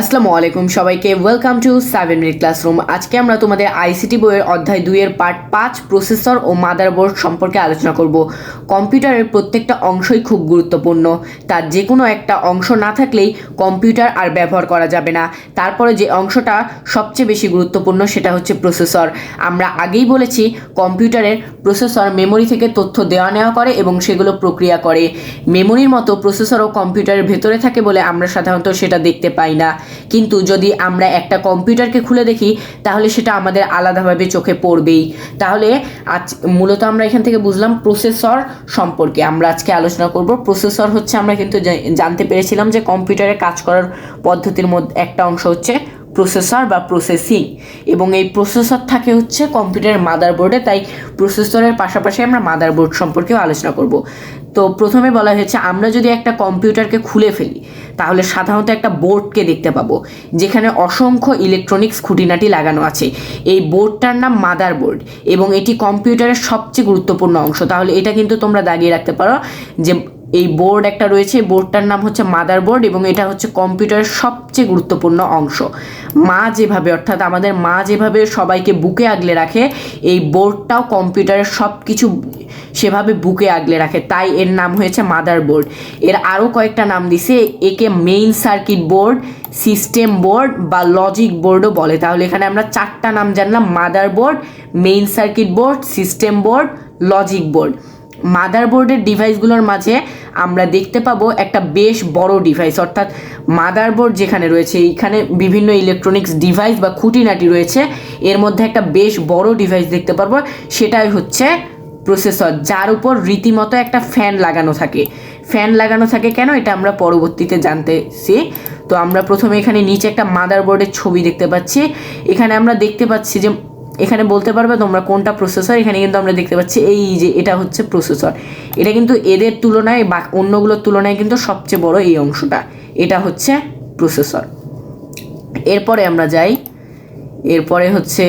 আসসালামু আলাইকুম সবাইকে। Welcome to seven minute classroom আজকে আমরা তোমাদের আইসিটি বইয়ের অধ্যায় দুইয়ের পার্ট পাঁচ প্রসেসর ও মাদারবোর্ড সম্পর্কে আলোচনা করব। কম্পিউটারের প্রত্যেকটা অংশই খুব গুরুত্বপূর্ণ। তার যে কোনো একটা অংশ না থাকলেই কম্পিউটার আর ব্যবহার করা যাবে না। তারপরে যে অংশটা সবচেয়ে বেশি গুরুত্বপূর্ণ সেটা হচ্ছে প্রসেসর আমরা আগেই বলেছি, কম্পিউটারের প্রসেসর মেমোরি থেকে তথ্য দেওয়া নেওয়া করে এবং সেগুলো প্রক্রিয়া করে। মেমোরির মতো প্রসেসরও কম্পিউটারের ভেতরে থাকে বলে আমরা সাধারণত সেটা দেখতে পাই না। কিন্তু যদি আমরা একটা কম্পিউটারকে খুলে দেখি, তাহলে সেটা আমাদের আলাদাভাবে চোখে পড়বেই। তাহলে আজ মূলত আমরা এখান থেকে বুঝলাম প্রসেসর সম্পর্কে। আমরা আজকে আলোচনা করব প্রসেসর হচ্ছে আমরা কিন্তু জানতে পেরেছিলাম যে কম্পিউটারে কাজ করার পদ্ধতির মধ্যে একটা অংশ হচ্ছে প্রসেসর বা প্রসেসিং এবং এই প্রসেসর থাকে হচ্ছে কম্পিউটারের মাদারবোর্ডে তাই প্রসেসরের পাশাপাশি আমরা মাদারবোর্ড সম্পর্কেও আলোচনা করব। তো প্রথমে বলা হয়েছে, আমরা যদি একটা কম্পিউটারকে খুলে ফেলি, তাহলে সাধারণত একটা বোর্ডকে দেখতে পাবো, যেখানে অসংখ্য ইলেকট্রনিক্স খুঁটিনাটি লাগানো আছে। এই বোর্ডটার নাম মাদারবোর্ড এবং এটি কম্পিউটারের সবচেয়ে গুরুত্বপূর্ণ অংশ। তাহলে এটা কিন্তু তোমরা দাগিয়ে রাখতে পারো যে এই বোর্ড একটা রয়েছে বোর্ডটার নাম হচ্ছে মাদার বোর্ড এবং এটা হচ্ছে কম্পিউটারের সবচেয়ে গুরুত্বপূর্ণ অংশ। মা যেভাবে, অর্থাৎ আমাদের মা যেভাবে সবাইকে বুকে আগলে রাখে, এই বোর্ডটাও কম্পিউটারের সব কিছু সেভাবে বুকে আগলে রাখে। তাই এর নাম হয়েছে মাদার বোর্ড। এর আরও কয়েকটা নাম দিছে, একে main circuit board, system board বা লজিক বোর্ডও বলে। তাহলে এখানে আমরা চারটা নাম জানলাম, mother board, main circuit board, system board, logic board. মাদারবোর্ডের ডিভাইসগুলোর মাঝে আমরা দেখতে পাবো একটা বেশ বড় ডিভাইস অর্থাৎ মাদারবোর্ড যেখানে রয়েছে। এইখানে বিভিন্ন ইলেকট্রনিক্স ডিভাইস বা খুঁটিনাটি রয়েছে। এর মধ্যে একটা বেশ বড় ডিভাইস দেখতে পারব। সেটাই হচ্ছে প্রসেসর যার উপর রীতিমতো একটা ফ্যান লাগানো থাকে। ফ্যান লাগানো থাকে কেন? এটা আমরা পরবর্তীতে জানতেছি তো আমরা প্রথমে এখানে নিচে একটা মাদারবোর্ডের ছবি দেখতে পাচ্ছি। এখানে আমরা দেখতে পাচ্ছি যে এখানে বলতে পারবে তোমরা কোনটা প্রসেসর এখানে কিন্তু আমরা দেখতে পাচ্ছি এই যে এটা হচ্ছে প্রসেসর এটা কিন্তু এদের তুলনায় বা অন্যগুলোর তুলনায় কিন্তু সবচেয়ে বড় এই অংশটা। এটা হচ্ছে প্রসেসর এরপরে আমরা যাই। এরপরে হচ্ছে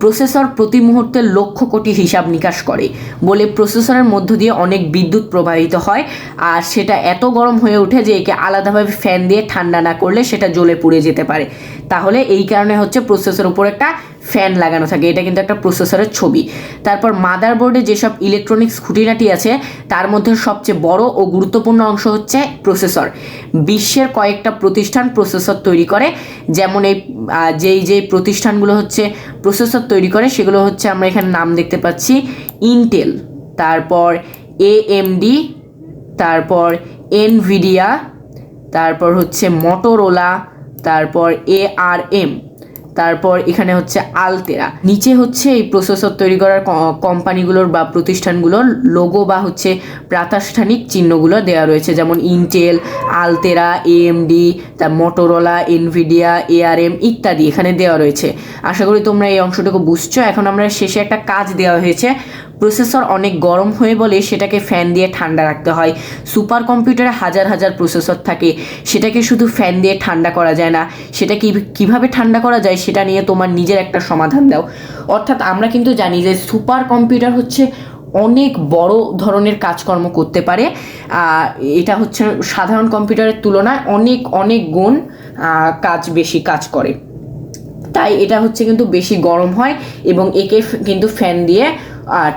প্রসেসর প্রতি মুহূর্তে লক্ষ কোটি হিসাব নিকাশ করে, বলে প্রসেসরের মধ্য দিয়ে অনেক বিদ্যুৎ প্রবাহিত হয়, আর সেটা এত গরম হয়ে ওঠে যে একে আলাদাভাবে ফ্যান দিয়ে ঠান্ডা না করলে সেটা জ্বলে পুড়ে যেতে পারে। তাহলে এই কারণে হচ্ছে প্রসেসর উপর একটা ফ্যান লাগানো থাকে। এটা কিন্তু একটা প্রসেসরের ছবি। তারপর মাদারবোর্ডে যেসব ইলেকট্রনিক্স খুঁটিনাটি আছে, তার মধ্যে সবচেয়ে বড় ও গুরুত্বপূর্ণ অংশ হচ্ছে প্রসেসর। বিশ্বের কয়েকটা প্রতিষ্ঠান প্রসেসর তৈরি করে। যেমন এই যেই যেই প্রতিষ্ঠানগুলো হচ্ছে প্রসেসর তৈরি করে, সেগুলো হচ্ছে আমরা এখানে নাম দেখতে পাচ্ছি ইন্টেল তারপর এএমডি তারপর এনভিডিয়া তারপর হচ্ছে মটোরোলা তারপর এআরএম তারপর এখানে হচ্ছে আলতেরা। নিচে হচ্ছে এই প্রসেসর তৈরি করার কোম্পানিগুলোর বা প্রতিষ্ঠানগুলোর লোগো বা হচ্ছে প্রাতিষ্ঠানিক চিহ্নগুলো দেওয়া রয়েছে। যেমন ইনটেল আলতেরা এএমডি তার মোটোরোলা এনভিডিয়া এআরএম ইত্যাদি এখানে দেওয়া রয়েছে। আশা করি তোমরা এই অংশটুকু বুঝছ। এখন আমরা শেষে একটা কাজ দেওয়া হয়েছে। প্রসেসর অনেক গরম হয়ে বলে সেটাকে ফ্যান দিয়ে ঠান্ডা রাখতে হয়। সুপার কম্পিউটারে হাজার হাজার প্রসেসর থাকে। সেটাকে শুধু ফ্যান দিয়ে ঠান্ডা করা যায় না। সেটা কি কীভাবে ঠান্ডা করা যায় সেটা নিয়ে তোমার নিজের একটা সমাধান দাও। অর্থাৎ আমরা কিন্তু জানি যে সুপার কম্পিউটার হচ্ছে অনেক বড় ধরনের কাজকর্ম করতে পারে। এটা হচ্ছে সাধারণ কম্পিউটারের তুলনায় অনেক অনেক গুণ কাজ বেশি কাজ করে। তাই এটা হচ্ছে কিন্তু বেশি গরম হয় এবং একে কিন্তু ফ্যান দিয়ে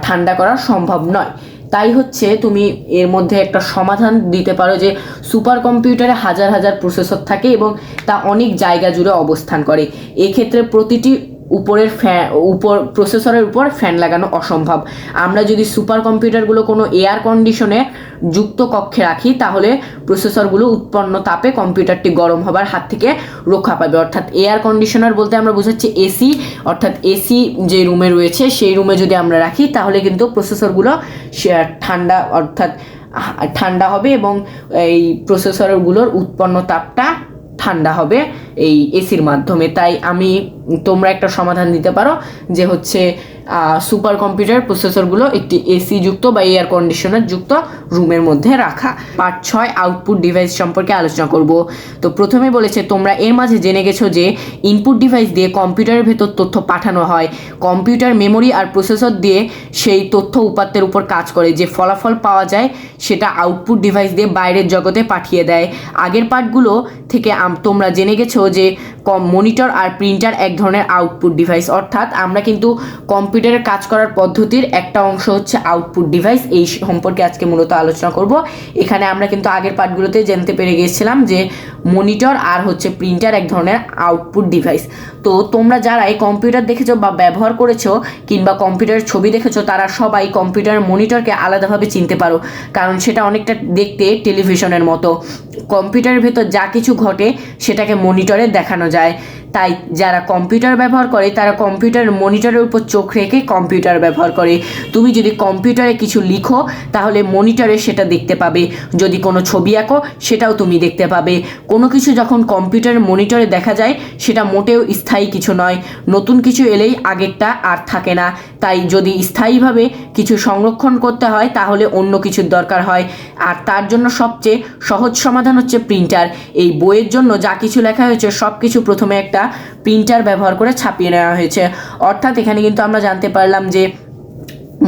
ঠান্ডা করা সম্ভব নয়। তাই হচ্ছে তুমি এর মধ্যে একটা সমাধান দিতে পারো যে সুপার কম্পিউটারে হাজার হাজার প্রসেসর থাকে এবং তা অনেক জায়গা জুড়ে অবস্থান করে। এক্ষেত্রে প্রতিটি উপরের ফ্যান উপর প্রসেসরের উপর ফ্যান লাগানো অসম্ভব। আমরা যদি সুপার কম্পিউটারগুলো কোনো এয়ার কন্ডিশনে যুক্ত কক্ষে রাখি, তাহলে প্রসেসরগুলো উৎপন্ন তাপে কম্পিউটারটি গরম হবার হাত থেকে রক্ষা পাবে। অর্থাৎ এয়ার কন্ডিশনার বলতে আমরা বোঝাচ্ছি এসি অর্থাৎ এসি যে রুমে রয়েছে, সেই রুমে যদি আমরা রাখি, তাহলে কিন্তু প্রসেসরগুলো ঠান্ডা, অর্থাৎ ঠান্ডা হবে এবং এই প্রসেসরগুলোর উৎপন্ন তাপটা ঠান্ডা হবে এই এসির মাধ্যমে। তাই আমি তোমরা একটা সমাধান দিতে পারো যে হচ্ছে সুপার কম্পিউটার প্রসেসরগুলো একটি এসি যুক্ত বা এয়ার কন্ডিশনার যুক্ত রুমের মধ্যে রাখা। পার্ট ছয়, আউটপুট ডিভাইস সম্পর্কে আলোচনা করব। তো প্রথমে বলেছে, তোমরা এর মাঝে জেনে গেছো যে ইনপুট ডিভাইস দিয়ে কম্পিউটারের ভেতর তথ্য পাঠানো হয়। কম্পিউটার মেমোরি আর প্রসেসর দিয়ে সেই তথ্য উপাত্তের উপর কাজ করে। যে ফলাফল পাওয়া যায়, সেটা আউটপুট ডিভাইস দিয়ে বাইরের জগতে পাঠিয়ে দেয়। আগের পার্টগুলো থেকে তোমরা জেনে গেছো যে কম মনিটর আর প্রিন্টার এক ধরনের আউটপুট ডিভাইস। অর্থাৎ আমরা কিন্তু কম্পিউটারের কাজ করার পদ্ধতির একটা অংশ হচ্ছে আউটপুট ডিভাইস এই সম্পর্কে আজকে মূলত আলোচনা করব। এখানে আমরা কিন্তু আগের পার্টগুলোতে জানতে পেরে গিয়েছিলাম যে মনিটর আর হচ্ছে প্রিন্টার এক ধরনের আউটপুট ডিভাইস তো তোমরা যারা এই কম্পিউটার দেখেছ বা ব্যবহার করেছ কিংবা কম্পিউটারের ছবি দেখেছ, তারা সবাই কম্পিউটার মনিটরকে আলাদাভাবে চিনতে পারো। কারণ সেটা অনেকটা দেখতে টেলিভিশনের মতো। কম্পিউটারের ভেতর যা কিছু ঘটে, সেটাকে মনিটরে দেখানো যায়। তাই যারা কম্পিউটার ব্যবহার করে, তারা কম্পিউটার মনিটরের উপর চোখ রেখে কম্পিউটার ব্যবহার করে। তুমি যদি কম্পিউটারে কিছু লিখো, তাহলে মনিটরে সেটা দেখতে পাবে। যদি কোনো ছবি আঁকো, সেটাও তুমি দেখতে পাবে। কোনো কিছু যখন কম্পিউটারের মনিটরে দেখা যায়, সেটা মোটেও স্থায়ী কিছু নয়। নতুন কিছু এলেই আগেরটা আর থাকে না। তাই যদি স্থায়ীভাবে কিছু সংরক্ষণ করতে হয়, তাহলে অন্য কিছুর দরকার হয়। আর তার জন্য সবচেয়ে সহজ সমাধান হচ্ছে প্রিন্টার। এই বইয়ের জন্য যা কিছু লেখা হয়েছে সব কিছু প্রথমে একটা প্রিন্টার ব্যবহার করে ছাপিয়ে নেওয়া হয়েছে। অর্থাৎ এখানে কিন্তু আমরা জানতে পারলাম যে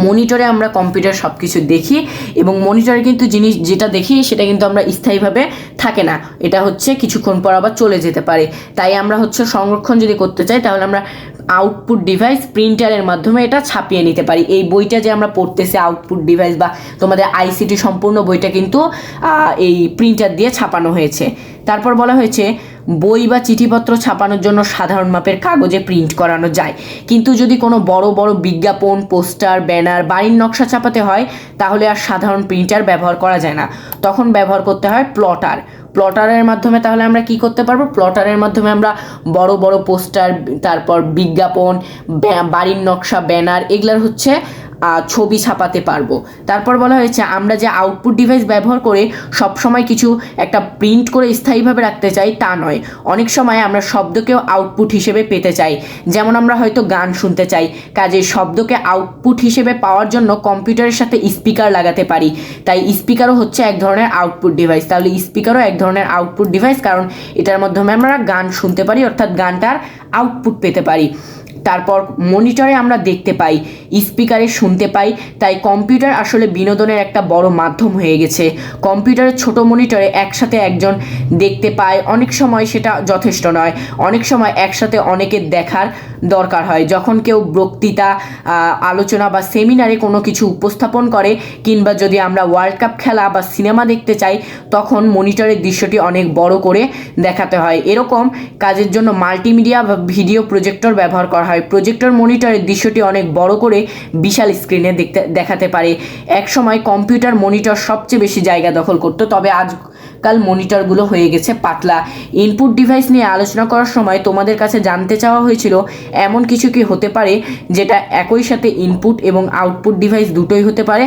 মনিটরে আমরা কম্পিউটার সব কিছু দেখি এবং মনিটরে কিন্তু জিনিস যেটা দেখি সেটা কিন্তু আমরা স্থায়ীভাবে থাকে না। এটা হচ্ছে কিছুক্ষণ পর আবার চলে যেতে পারে। তাই আমরা হচ্ছে সংরক্ষণ যদি করতে চাই তাহলে আমরা আউটপুট ডিভাইস প্রিন্টারের মাধ্যমে এটা ছাপিয়ে নিতে পারি। এই বইটা যে আমরা পড়তেছি আউটপুট ডিভাইস বা তোমাদের আইসিটি সম্পূর্ণ বইটা কিন্তু এই প্রিন্টার দিয়ে ছাপানো হয়েছে। তারপর বলা হয়েছে, বই বা চিঠিপত্র ছাপানোর জন্য সাধারণ মাপের কাগজে প্রিন্ট করানো যায়। কিন্তু যদি কোনো বড় বড় বিজ্ঞাপন, পোস্টার, ব্যানার, বাড়ির নকশা ছাপাতে হয়, তাহলে আর সাধারণ প্রিন্টার ব্যবহার করা যায় না। তখন ব্যবহার করতে হয় প্লটার। প্লটারের মাধ্যমে তাহলে আমরা কি করতে পারব? প্লটারের মাধ্যমে আমরা বড় বড় পোস্টার, তারপর বিজ্ঞাপন বাড়ির নকশা, ব্যানার, এগুলার হচ্ছে ছবি ছাপাতে পারব। তারপর বলা হয়েছে, আমরা যে আউটপুট ডিভাইস ব্যবহার করে সবসময় কিছু একটা প্রিন্ট করে স্থায়ীভাবে রাখতে চাই, তা নয়। অনেক সময় আমরা শব্দকেও আউটপুট হিসেবে পেতে চাই। যেমন আমরা হয়তো গান শুনতে চাই, কাজে শব্দকে আউটপুট হিসেবে পাওয়ার জন্য কম্পিউটারের সাথে স্পিকার লাগাতে পারি। তাই স্পিকারও হচ্ছে এক ধরনের আউটপুট ডিভাইস তাহলে স্পিকারও এক ধরনের আউটপুট ডিভাইস কারণ এটার মাধ্যমে আমরা গান শুনতে পারি, অর্থাৎ গানটার আউটপুট পেতে পারি। তারপর মনিটরে আমরা দেখতে পাই, স্পিকারে শুনতে পাই, তাই কম্পিউটার আসলে বিনোদনের একটা বড় মাধ্যম হয়ে গেছে। কম্পিউটারের ছোট মনিটরে একসাথে একজন দেখতে পায়, অনেক সময় সেটা যথেষ্ট নয়, অনেক সময় একসাথে অনেকের দেখার দরকার হয়। যখন কেউ বক্তৃতা আলোচনা বা সেমিনারে কোনো কিছু উপস্থাপন করে, কিংবা যদি আমরা ওয়ার্ল্ড কাপ খেলা বা সিনেমা দেখতে চাই, তখন মনিটরের দৃশ্যটি অনেক বড় করে দেখাতে হয়। এরকম কাজের জন্য মাল্টিমিডিয়া বা ভিডিও প্রজেক্টর ব্যবহার করা প্রজেক্টর মনিটরের দৃশ্যটি অনেক বড় করে বিশাল স্ক্রিনে দেখতে, দেখাতে পারে। একসময় কম্পিউটার মনিটর সবচেয়ে বেশি জায়গা দখল করতো, তবে আজ কাল মনিটরগুলো হয়ে গেছে পাতলা। ইনপুট ডিভাইস নিয়ে আলোচনা করার সময় তোমাদের কাছে জানতে চাওয়া হয়েছিল, এমন কিছু কি হতে পারে যেটা একই সাথে ইনপুট এবং আউটপুট ডিভাইস দুটোই হতে পারে?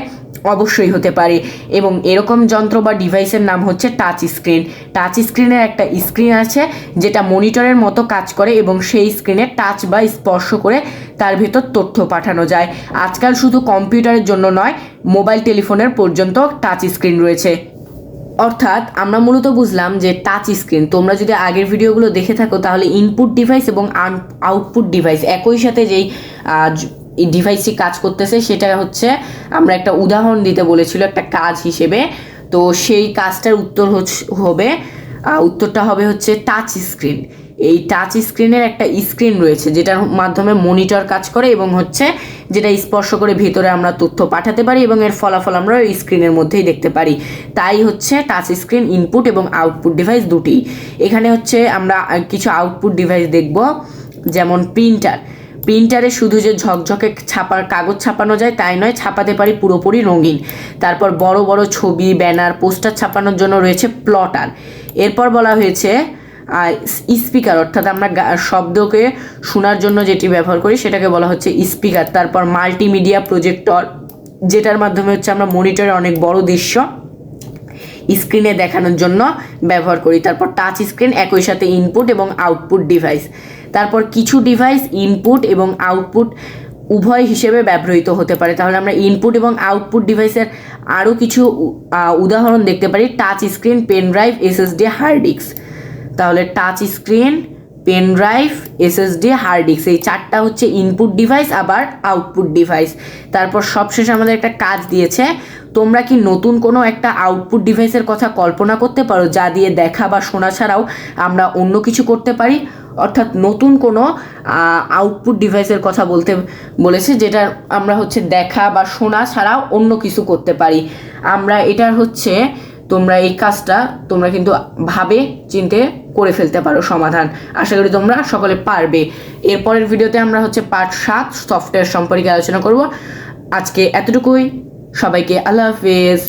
অবশ্যই হতে পারে। এবং এরকম যন্ত্র বা ডিভাইসের নাম হচ্ছে টাচ স্ক্রিন টাচ স্ক্রিনের একটা স্ক্রিন আছে, যেটা মনিটরের মতো কাজ করে এবং সেই স্ক্রিনে টাচ বা স্পর্শ করে তার ভেতর তথ্য পাঠানো যায়। আজকাল শুধু কম্পিউটারের জন্য নয় মোবাইল টেলিফোনের পর্যন্ত টাচ স্ক্রিন রয়েছে। অর্থাৎ আমরা মূলত বুঝলাম যে টাচ স্ক্রিন তোমরা যদি আগের ভিডিওগুলো দেখে থাকো তাহলে ইনপুট ডিভাইস এবং আউটপুট ডিভাইস একই সাথে যেই এই ডিভাইসটি কাজ করতেছে, সেটা হচ্ছে আমরা একটা উদাহরণ দিতে বলেছিল একটা কাজ হিসেবে। তো সেই কাজটার উত্তর হবে উত্তরটা হবে হচ্ছে টাচ স্ক্রিন এই টাচ স্ক্রিনের একটা স্ক্রিন রয়েছে, যেটার মাধ্যমে মনিটর কাজ করে এবং হচ্ছে যেটা স্পর্শ করে ভেতরে আমরা তথ্য পাঠাতে পারি এবং এর ফলাফল আমরা ওই স্ক্রিনের মধ্যেই দেখতে পারি। তাই হচ্ছে টাচ স্ক্রিন ইনপুট এবং আউটপুট ডিভাইস দুটি। এখানে হচ্ছে আমরা কিছু আউটপুট ডিভাইস দেখব, যেমন প্রিন্টার প্রিন্টারে শুধু যে ঝকঝকে ছাপার কাগজ ছাপানো যায়, তাই নয়, ছাপাতে পারি পুরোপুরি রঙিন। তারপর বড় বড় ছবি, ব্যানার, পোস্টার ছাপানোর জন্য রয়েছে প্লটার। এরপর বলা হয়েছে স্পিকার, অর্থাৎ আমরা শব্দকে শোনার জন্য যেটি ব্যবহার করি, সেটাকে বলা হচ্ছে স্পিকার। তারপর মাল্টিমিডিয়া প্রজেক্টর, যেটার মাধ্যমে হচ্ছে আমরা মনিটরে অনেক বড় দৃশ্য স্ক্রিনে দেখানোর জন্য ব্যবহার করি। তারপর টাচ স্ক্রিন একই সাথে ইনপুট এবং আউটপুট ডিভাইস তারপর কিছু ডিভাইস ইনপুট এবং আউটপুট উভয় হিসেবে ব্যবহৃত হতে পারে। তাহলে আমরা ইনপুট এবং আউটপুট ডিভাইসের আরও কিছু উদাহরণ দেখতে পারি। Touch screen pen drive SSD hard disk তাহলে touch screen pen drive SSD hard disk এই চারটা হচ্ছে ইনপুট ডিভাইস আবার আউটপুট ডিভাইস তারপর সবশেষে আমাদের একটা কাজ দিয়েছে তোমরা কি নতুন কোনো একটা আউটপুট ডিভাইসের কথা কল্পনা করতে পারো যা দিয়ে দেখা বা শোনা ছাড়াও আমরা অন্য কিছু করতে পারি? অর্থাৎ নতুন কোনো আউটপুট ডিভাইসের কথা বলতে, বলেছে যেটা আমরা হচ্ছে দেখা বা শোনা ছাড়াও অন্য কিছু করতে পারি। আমরা এটার হচ্ছে, তোমরা এই কাজটা তোমরা কিন্তু ভাবে, চিনতে করে ফেলতে পারো সমাধান। আশা করি তোমরা সকলে পারবে। এরপরের ভিডিওতে আমরা হচ্ছে পার্ট সাত সফটওয়্যার সম্পর্কে আলোচনা করব। আজকে এতটুকুই। সবাইকে আল্লাহ হাফেজ।